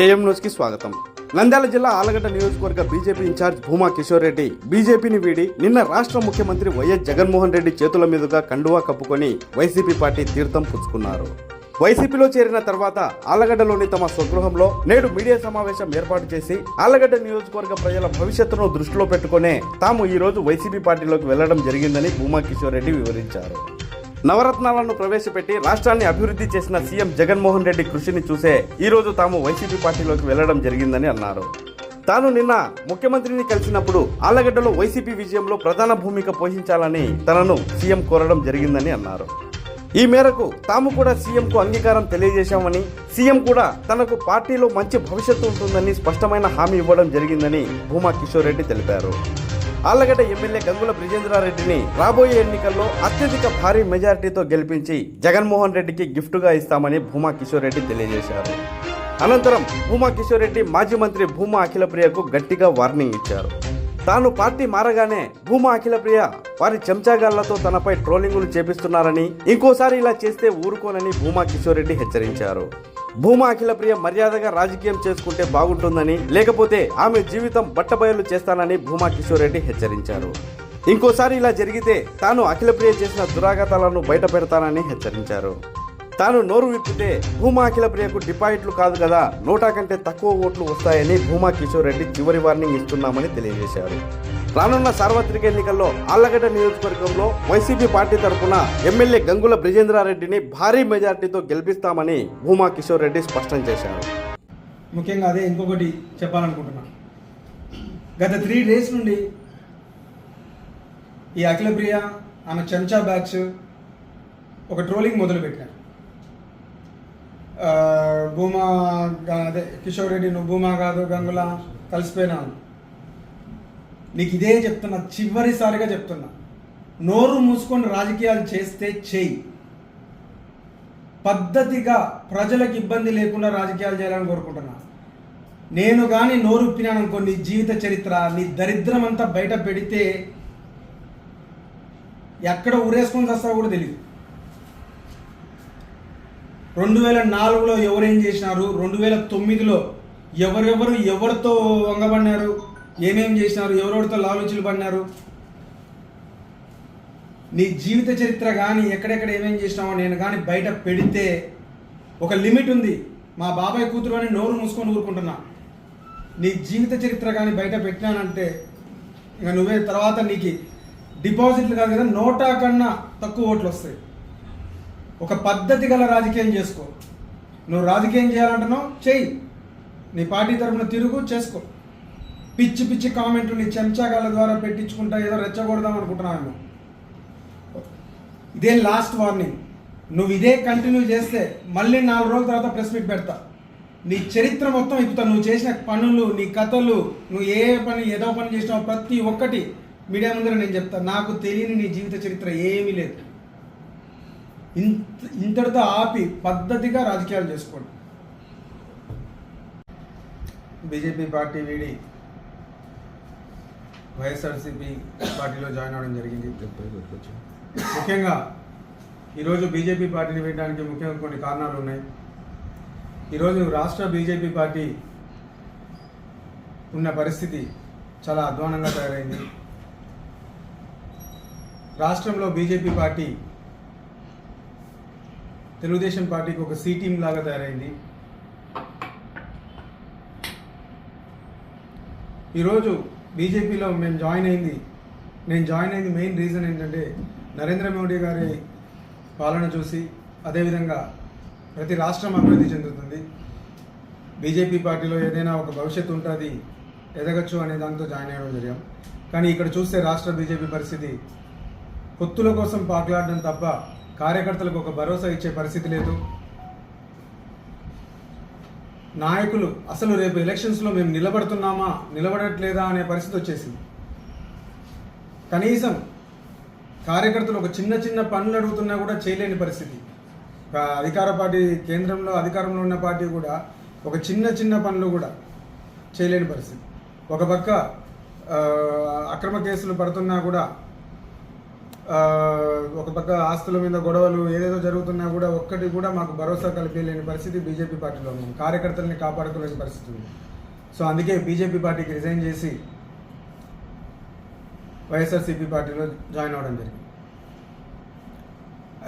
AM న్యూస్కి స్వాగతం. నంద్యాల జిల్లా ఆలగడ్డ నియోజకవర్గ బీజేపీ ఇన్ఛార్జ్ భూమా కిషోర్ రెడ్డి బీజేపీని వీడి నిన్న రాష్ట్ర ముఖ్యమంత్రి వైఎస్ జగన్మోహన్ రెడ్డి చేతుల మీదుగా కండువా కప్పుకొని వైసీపీ పార్టీ తీర్థం పుచ్చుకున్నారు. వైసీపీలో చేరిన తర్వాత ఆలగడ్డలోని తమ స్వగృహంలో నేడు మీడియా సమావేశం ఏర్పాటు చేసి ఆలగడ్డ నియోజకవర్గ ప్రజల భవిష్యత్తును దృష్టిలో పెట్టుకునే తాము ఈరోజు వైసీపీ పార్టీలోకి వెళ్ళడం జరిగిందని భూమా కిషోర్ రెడ్డి వివరించారు. నవరత్నాలను ప్రవేశపెట్టి రాష్ట్రాన్ని అభివృద్ధి చేసిన సీఎం జగన్మోహన్ రెడ్డి కృషిని చూసే ఈరోజు తాము వైసీపీ పార్టీలోకి వెళ్ళడం జరిగిందని అన్నారు. తాను నిన్న ముఖ్యమంత్రిని కలిసినప్పుడు ఆళ్ళగడ్డలో వైసీపీ విజయంలో ప్రధాన భూమిక పోషించాలని తనను సీఎం కోరడం జరిగిందని అన్నారు. ఈ మేరకు తాము కూడా సీఎంకు అంగీకారం తెలియజేశామని సీఎం కూడా తనకు పార్టీలో మంచి భవిష్యత్తు ఉంటుందని స్పష్టమైన హామీ ఇవ్వడం జరిగిందని భూమా కిషోర్ రెడ్డి తెలిపారు. ఆళ్ళగడ్డ ఎమ్మెల్యే గంగుల బ్రిజేంద్రారెడ్డిని రాబోయే ఎన్నికల్లో అత్యధిక భారీ మెజారిటీతో గెలిపించి జగన్మోహన్ రెడ్డికి గిఫ్ట్గా ఇస్తామని భూమా కిషోర్ రెడ్డి తెలియజేశారు. అనంతరం భూమా కిషోర్ రెడ్డి మాజీ మంత్రి భూమా అఖిలప్రియకు గట్టిగా వార్నింగ్ ఇచ్చారు. తాను పార్టీ మారగానే భూమా అఖిలప్రియ వారి చెంచాగాళ్ళతో తనపై ట్రోలింగులు చేపిస్తున్నారని ఇంకోసారి ఇలా చేస్తే ఊరుకోనని భూమా కిషోర్ రెడ్డి హెచ్చరించారు. భూమా అఖిలప్రియ మర్యాదగా రాజకీయం చేసుకుంటే బాగుంటుందని లేకపోతే ఆమె జీవితం బట్టబయలు చేస్తానని భూమా కిషోర్ రెడ్డి హెచ్చరించారు. ఇంకోసారి ఇలా జరిగితే తాను అఖిలప్రియ చేసిన దురాగతాలను బయట పెడతానని హెచ్చరించారు. తాను నోరు విప్పితే భూమా అఖిలప్రియకు డిపాజిట్లు కాదు కదా నోటా కంటే తక్కువ ఓట్లు వస్తాయని భూమా కిషోర్ రెడ్డి చివరి వార్నింగ్ ఇస్తున్నామని తెలియజేశారు. రానున్న సార్వత్రిక ఎన్నికల్లో ఆళ్ళగడ్డ నియోజకవర్గంలో వైసీపీ పార్టీ తరఫున ఎమ్మెల్యే గంగుల బ్రిజేంద్రారెడ్డిని భారీ మెజార్టీతో గెలిపిస్తామని భూమా కిషోర్ రెడ్డి స్పష్టం చేశారు. ముఖ్యంగా అదే ఇంకొకటి చెప్పాలనుకుంటున్నా. గత త్రీ డేస్ నుండి ఈ అఖిలప్రియ ఆమె చెంచా బ్యాచ్ ఒక ట్రోలింగ్ మొదలుపెట్టారు. భూమా అదే కిషోర్ రెడ్డి నువ్వు భూమా కాదు గంగుల కలిసిపోయినా నీకు ఇదే చెప్తున్నా చివరిసారిగా చెప్తున్నా. నోరు మూసుకొని రాజకీయాలు చేస్తే చేయి. పద్ధతిగా ప్రజలకు ఇబ్బంది లేకుండా రాజకీయాలు చేయాలని కోరుకుంటున్నా. నేను కానీ నోరు ఉప్పినాను అనుకో నీ జీవిత చరిత్ర నీ దరిద్రం అంతా బయట పెడితే ఎక్కడ ఊరేసుకొని వస్తావో కూడా తెలియదు రెండు వేల నాలుగులో ఎవరేం చేసినారు? రెండు వేల తొమ్మిదిలో ఎవరెవరు ఎవరితో వంగబడినారు? ఏమేం చేసినారు? ఎవరెవరితో లాలుచులు పడినారు? నీ జీవిత చరిత్ర కానీ ఎక్కడెక్కడ ఏమేం చేసినావో నేను కానీ బయట పెడితే ఒక లిమిట్ ఉంది. మా బాబాయ్ కూతురు అని నోరు మూసుకొని ఊరుకుంటున్నా. నీ జీవిత చరిత్ర కానీ బయట పెట్టినానంటే ఇంకా నువ్వే తర్వాత నీకు డిపాజిట్లు కాదు కదా నోటా కన్నా తక్కువ ఓట్లు వస్తాయి. ఒక పద్ధతి గల రాజకీయం చేసుకో. నువ్వు రాజకీయం చేయాలంటున్నావు చెయ్యి. నీ పార్టీ తరఫున తిరుగు చేసుకో. పిచ్చి పిచ్చి కామెంట్లు నీ చెంచాగాళ్ళ ద్వారా పెట్టించుకుంటా ఏదో రెచ్చగొడదాం అనుకుంటున్నాను ఇదే లాస్ట్ వార్నింగ్ నువ్వు ఇదే కంటిన్యూ చేస్తే మళ్ళీ నాలుగు రోజుల తర్వాత ప్రెస్ మీట్ పెడతా. నీ చరిత్ర మొత్తం ఇప్పుడు నువ్వు చేసిన పనులు నీ కథలు నువ్వు ఏ పని ఏదో పని చేసినావు ప్రతి ఒక్కటి మీడియా ముందర నేను చెప్తా. నాకు తెలియని నీ జీవిత చరిత్ర ఏమీ లేదు. ఇంత ఇంతటితో ఆపి పద్ధతిగా రాజకీయాలు చేసుకోండి. బీజేపీ పార్టీ వీడి వైఎస్ఆర్సీపీ పార్టీలో జాయిన్ అవ్వడం జరిగింది. ముఖ్యంగా ఈరోజు బీజేపీ పార్టీని వేయడానికి ముఖ్యంగా కొన్ని కారణాలు ఉన్నాయి. ఈరోజు రాష్ట్ర బీజేపీ పార్టీ ఉన్న పరిస్థితి చాలా అధ్వానంగా తయారైంది. రాష్ట్రంలో బీజేపీ పార్టీ తెలుగుదేశం పార్టీకి ఒక సి టీం లాగా తయారైంది. ఈరోజు బీజేపీలో మేము జాయిన్ అయింది. నేను జాయిన్ అయింది మెయిన్ రీజన్ ఏంటంటే నరేంద్ర మోడీ గారి పాలన చూసి అదేవిధంగా ప్రతి రాష్ట్రం అభివృద్ధి చెందుతుంది. బీజేపీ పార్టీలో ఏదైనా ఒక భవిష్యత్తు ఉంటుంది ఎదగచ్చు అనే దాంతో జాయిన్ అయ్యడం జరిగాం. కానీ ఇక్కడ చూస్తే రాష్ట్ర బీజేపీ పరిస్థితి పొత్తుల కోసం పాకులాడడం తప్ప కార్యకర్తలకు ఒక భరోసా ఇచ్చే పరిస్థితి లేదు. నాయకులు అసలు రేపు ఎలక్షన్స్లో మేము నిలబడుతున్నామా నిలబడట్లేదా అనే పరిస్థితి వచ్చేసింది. కనీసం కార్యకర్తలు ఒక చిన్న చిన్న పనులు అడుగుతున్నా కూడా చేయలేని పరిస్థితి. అధికార పార్టీ కేంద్రంలో అధికారంలో ఉన్న పార్టీ కూడా ఒక చిన్న చిన్న పనులు కూడా చేయలేని పరిస్థితి. ఒక పక్క అక్రమ కేసులు పడుతున్నా కూడా ఒక పక్క ఆస్తుల మీద గొడవలు ఏదేదో జరుగుతున్నా కూడా ఒక్కటి కూడా మాకు భరోసా కల్పించలేని పరిస్థితి బీజేపీ పార్టీలో ఉన్నాం కార్యకర్తల్ని కాపాడుకోలేని పరిస్థితి ఉంది. సో అందుకే బీజేపీ పార్టీకి రిజైన్ చేసి వైఎస్ఆర్సీపీ పార్టీలో జాయిన్ అవ్వడం జరిగింది.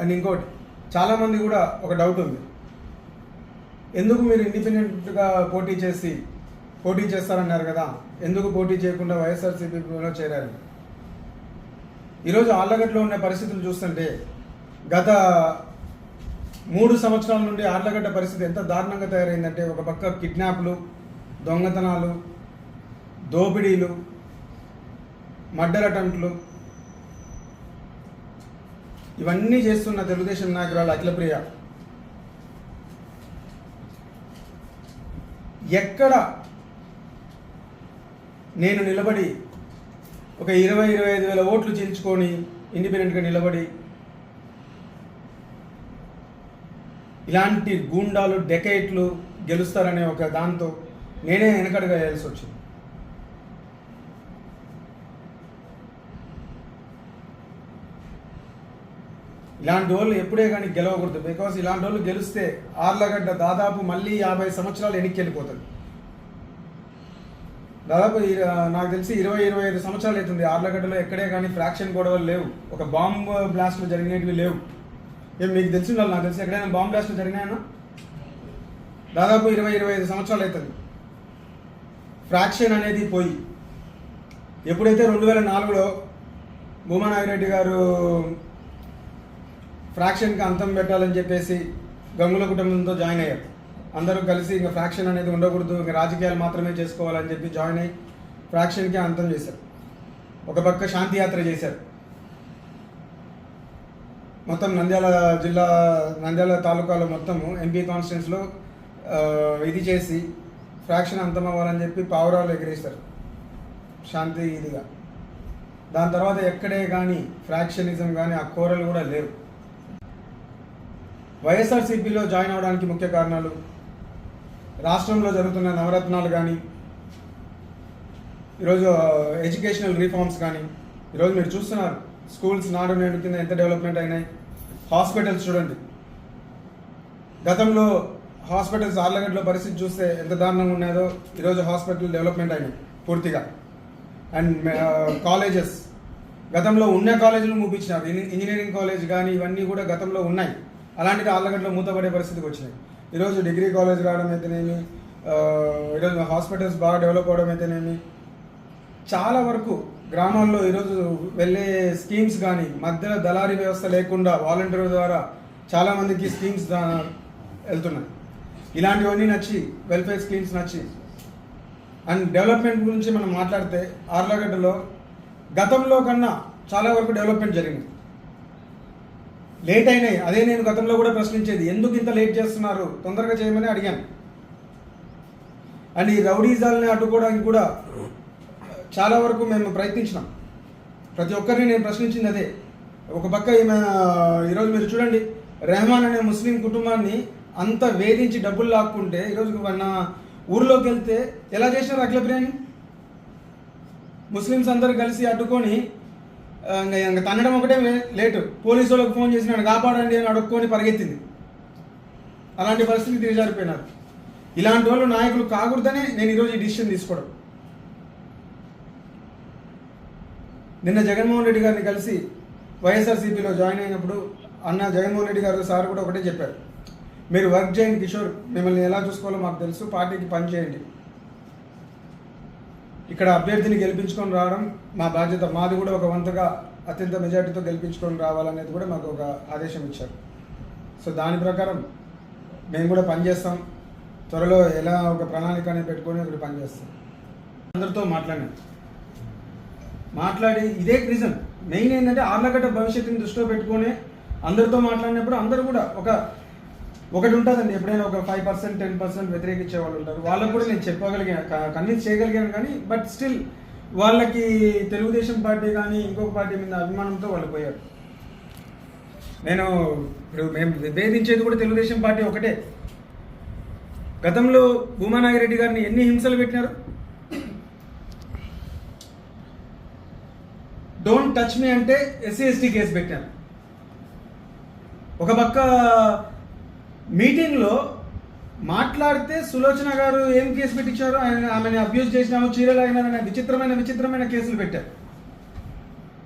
అండ్ ఇంకోటి చాలామంది కూడా ఒక డౌట్ ఉంది. ఎందుకు మీరు ఇండిపెండెంట్గా పోటీ చేసి పోటీ చేస్తారన్నారు కదా? ఎందుకు పోటీ చేయకుండా వైఎస్ఆర్సీపీలో చేరారు? ఈరోజు ఆళ్ళగడ్డలో ఉన్న పరిస్థితులు చూస్తుంటే గత మూడు సంవత్సరాల నుండి ఆర్లగడ్డ పరిస్థితి ఎంత దారుణంగా తయారైందంటే ఒక పక్క కిడ్నాప్లు దొంగతనాలు దోపిడీలు మర్డర్ అటెంప్ట్లు. ఇవన్నీ చేస్తున్న తెలుగుదేశం నాయకురాలు అఖిలప్రియ. ఎక్కడ నేను నిలబడి ఒక ఇరవై ఇరవై ఐదు వేల ఓట్లు చేయించుకొని ఇండిపెండెంట్గా నిలబడి ఇలాంటి గూండాలు డెకైట్లు గెలుస్తారనే ఒక దాంతో నేనే వెనకడుగా వేయాల్సి వచ్చింది. ఇలాంటి వాళ్ళు ఎప్పుడే కానీ గెలవకూడదు. బికాస్ ఇలాంటి వాళ్ళు గెలిస్తే ఆర్లగడ్డ దాదాపు మళ్ళీ యాభై సంవత్సరాలు వెనక్కి వెళ్ళిపోతుంది దాదాపు నాకు తెలిసి ఇరవై ఇరవై ఐదు సంవత్సరాలు అవుతుంది. ఆర్లగడ్డలో ఎక్కడే కానీ ఫ్రాక్షన్ గొడవలు లేవు. ఒక బాంబ్ బ్లాస్ట్లు జరిగినవి లేవు. ఏం మీకు తెలిసి ఉండాలి నాకు తెలిసి ఎక్కడైనా బాంబ్ బ్లాస్ట్లు జరిగినాయనా దాదాపు ఇరవై ఇరవై ఐదు సంవత్సరాలు అవుతుంది. ఫ్రాక్షన్ అనేది పోయి ఎప్పుడైతే రెండు వేల నాలుగులో భూమానాగిరెడ్డి గారు ఫ్రాక్షన్కి అంతం పెట్టాలని చెప్పేసి గంగుల కుటుంబంతో జాయిన్ అయ్యారు. అందరూ కలిసి ఇంకా ఫ్రాక్షన్ అనేది ఉండకూడదు ఇంకా రాజకీయాలు మాత్రమే చేసుకోవాలని చెప్పి జాయిన్ అయ్యి ఫ్రాక్షన్కి అంతం చేశారు. ఒక పక్క శాంతి యాత్ర చేశారు. మొత్తం నంద్యాల జిల్లా నంద్యాల తాలూకాలో మొత్తము ఎంపీ కాన్స్టిట్యూన్స్లో ఇది చేసి ఫ్రాక్షన్ అంతం అవ్వాలని చెప్పి పావురాలు ఎగిరేస్తారు. శాంతి ఇదిగా. దాని తర్వాత ఎక్కడే కానీ ఫ్రాక్షనిజం కానీ ఆ కోరలు కూడా లేవు. వైఎస్ఆర్సీపీలో జాయిన్ అవడానికి ముఖ్య కారణాలు? రాష్ట్రంలో జరుగుతున్న నవరత్నాలు కానీ ఈరోజు ఎడ్యుకేషనల్ రిఫార్మ్స్ కానీ ఈరోజు మీరు చూస్తున్నారు స్కూల్స్ నాడు నేడు కింద ఎంత డెవలప్మెంట్ అయినాయి. హాస్పిటల్స్ చూడండి. గతంలో హాస్పిటల్స్ ఆర్లగడ్డలో పరిస్థితి చూస్తే ఎంత దారుణంగా ఉన్నాయో ఈరోజు హాస్పిటల్ డెవలప్మెంట్ అయినాయి పూర్తిగా. And colleges. గతంలో ఉన్న కాలేజీలు మూపించినారు. ఇంజనీరింగ్ కాలేజ్ కానీ ఇవన్నీ కూడా గతంలో ఉన్నాయి. అలాంటిది ఆళ్ళగడ్డలో మూతపడే పరిస్థితికి వచ్చినాయి. ఈరోజు డిగ్రీ కాలేజ్ రావడం అయితేనేమి ఈరోజు హాస్పిటల్స్ బాగా డెవలప్ అవడం అయితేనేమి చాలా వరకు గ్రామాల్లో ఈరోజు వెళ్ళే స్కీమ్స్ కానీ మధ్యలో దళారీ వ్యవస్థ లేకుండా వాలంటీర్ ద్వారా చాలామందికి స్కీమ్స్ వెళ్తున్నాయి. ఇలాంటివన్నీ నచ్చి వెల్ఫేర్ స్కీమ్స్ నచ్చి అండ్ డెవలప్మెంట్ గురించి మనం మాట్లాడితే ఆర్లగడ్డలో గతంలో కన్నా చాలా వరకు డెవలప్మెంట్ జరిగింది. లేట్ అయినాయి. అదే నేను గతంలో కూడా ప్రశ్నించేది. ఎందుకు ఇంత లేట్ చేస్తున్నారు? తొందరగా చేయమని అడిగాను. అండ్ ఈ రౌడీజాలని అడ్డుకోవడానికి కూడా చాలా వరకు మేము ప్రయత్నించినాం. ప్రతి ఒక్కరిని నేను ప్రశ్నించింది అదే. ఒక పక్క ఈమె ఈరోజు మీరు చూడండి. రెహమాన్ అనే ముస్లిం కుటుంబాన్ని అంత వేధించి డబ్బులు లాక్కుంటే ఈరోజు మన ఊర్లోకి వెళ్తే ఎలా చేసినారు అఖిల బిర్యానీ ముస్లిమ్స్ అందరూ కలిసి అడ్డుకొని ఇంక తన్నడం ఒకటే లేటు. పోలీసు వాళ్ళకి ఫోన్ చేసి నన్ను కాపాడండి అని అడుక్కొని పరిగెత్తింది. అలాంటి పరిస్థితి దిగజారిపోయినారు ఇలాంటి వాళ్ళు నాయకులు కాకూడదనే నేను ఈరోజు ఈ డిసిషన్ తీసుకోవడం. నిన్న జగన్మోహన్ రెడ్డి గారిని కలిసి వైఎస్ఆర్సీపీలో జాయిన్ అయినప్పుడు అన్న జగన్మోహన్ రెడ్డి గారు సార్ కూడా ఒకటే చెప్పారు. మీరు వర్క్ చేయండి కిషోర్ మిమ్మల్ని ఎలా చూసుకోవాలో మాకు తెలుసు పార్టీకి పని చేయండి. ఇక్కడ అభ్యర్థిని గెలిపించుకొని రావడం మా బాధ్యత. మాది కూడా ఒక వంతుగా అత్యంత మెజార్టీతో గెలిపించుకొని రావాలనేది కూడా మాకు ఒక ఆదేశం ఇచ్చారు. సో దాని ప్రకారం మేము కూడా పనిచేస్తాం త్వరలో ఎలా ఒక ప్రణాళిక అనేది పెట్టుకొని ఒకటి పనిచేస్తాం అందరితో మాట్లాడాను. మాట్లాడి ఇదే రీజన్ మెయిన్ ఏంటంటే ఆర్లగడ్డ భవిష్యత్తుని దృష్టిలో పెట్టుకొని అందరితో మాట్లాడినప్పుడు అందరూ కూడా ఒక ఒకటి ఉంటుందండి ఎప్పుడైనా ఒక ఫైవ్ పర్సెంట్ టెన్ పర్సెంట్ వ్యతిరేకించే వాళ్ళు ఉంటారు. వాళ్ళకు కూడా నేను చెప్పగలిగాను కన్విన్స్ చేయగలిగాను కానీ బట్ స్టిల్ వాళ్ళకి తెలుగుదేశం పార్టీ కానీ ఇంకొక పార్టీ మీద అభిమానంతో వాళ్ళు పోయారు. నేను ఇప్పుడు మేము విభేదించేది కూడా తెలుగుదేశం పార్టీ ఒకటే. గతంలో భూమానాగిరెడ్డి గారిని ఎన్ని హింసలు పెట్టినారు? డోంట్ టచ్ మీ అంటే ఎస్సీ ఎస్టీ కేసు పెట్టారు. ఒక పక్క మీటింగ్లో మాట్లాడితే సులోచన గారు ఏం కేసు పెట్టించారు? ఆయన ఆమెను అబ్యూజ్ చేసినాము చీరలాగినారని విచిత్రమైన విచిత్రమైన కేసులు పెట్టారు.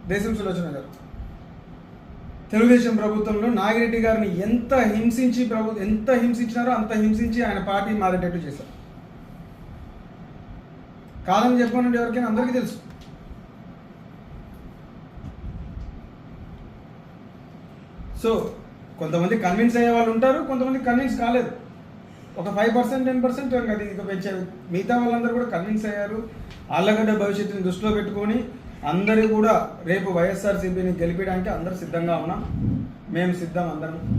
దేశం సులోచన గారు. తెలుగుదేశం ప్రభుత్వంలో నాగిరెడ్డి గారిని ఎంత హింసించి ప్రభు ఎంత హింసించినారో అంత హింసించి ఆయన పార్టీ మారేటట్టు చేశారు. కాదని చెప్పనండి ఎవరికైనా అందరికీ తెలుసు. సో కొంతమంది కన్విన్స్ అయ్యే వాళ్ళు ఉంటారు కొంతమంది కన్విన్స్ కాలేదు. ఒక ఫైవ్ పర్సెంట్ టెన్ పర్సెంట్ అది ఇంకా పెంచారు. మిగతా వాళ్ళందరూ కూడా కన్విన్స్ అయ్యారు. ఆళ్ళగడ్డ భవిష్యత్తుని దృష్టిలో పెట్టుకొని అందరూ కూడా రేపు వైఎస్ఆర్సీపీని గెలిపించడానికి అందరూ సిద్ధంగా ఉన్నాం. మేము సిద్ధం అందరం.